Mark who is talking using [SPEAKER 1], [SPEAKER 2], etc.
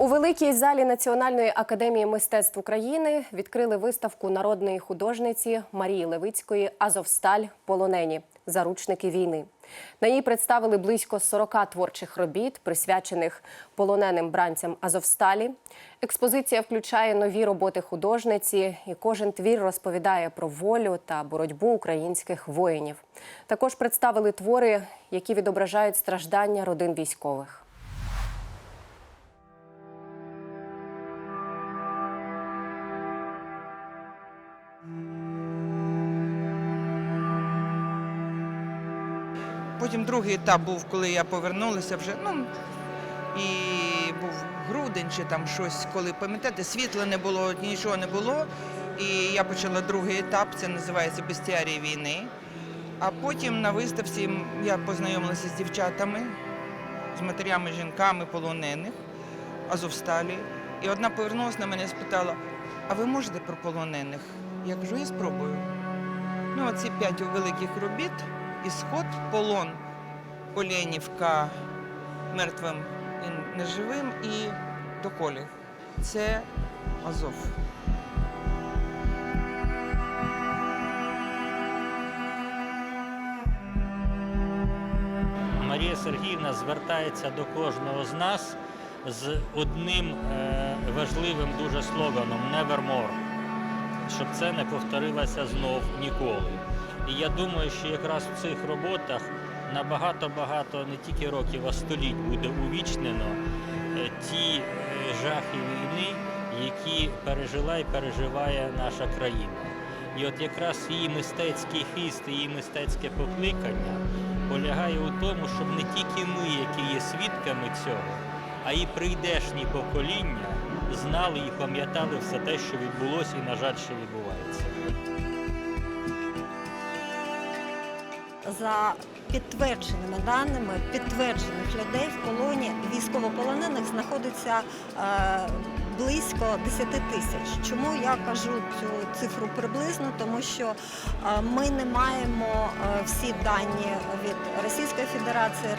[SPEAKER 1] У великій залі Національної академії мистецтв України відкрили виставку народної художниці Марії Левицької Азовсталь полонені заручники війни. На ній представили близько 40 творчих робіт, присвячених полоненим бранцям Азовсталі. Експозиція включає нові роботи художниці, і кожен твір розповідає про волю та боротьбу українських воїнів. Також представили твори, які відображають страждання родин військових.
[SPEAKER 2] Потім другий етап був, коли я повернулася вже. Ну і був грудень чи там щось, коли пам'ятаєте, світла не було, нічого не було. І я почала другий етап, це називається Бестіарії війни. А потім на виставці я познайомилася з дівчатами, з матерями, жінками полонених Азовсталі. І одна повернулася на мене і спитала: а ви можете про полонених? Я кажу, я спробую. Ну, оці п'ять великих робіт. Ісход, полон, Оленівка мертвим і неживим і доколі. Це Азов.
[SPEAKER 3] Марія Сергіївна звертається до кожного з нас з одним е, важливим дуже слоганом «Never more», щоб це не повторилося знов ніколи. І я думаю, що якраз в цих роботах на багато-багато не тільки років, а століть буде увічнено е, ті е, жахи війни, які пережила і переживає наша країна. І от якраз її мистецький хист, її мистецьке покликання полягає у тому, щоб не тільки ми, які є свідками цього, а і прийдешні покоління знали і пам'ятали все те, що відбулося і, на жаль, ще відбувається.
[SPEAKER 4] За підтвердженими даними, підтверджених людей в полоні військовополонених знаходиться е, близько 10 тисяч. Чому я кажу цю цифру приблизно? Тому що е, ми не маємо е, всі дані від Російської Федерації.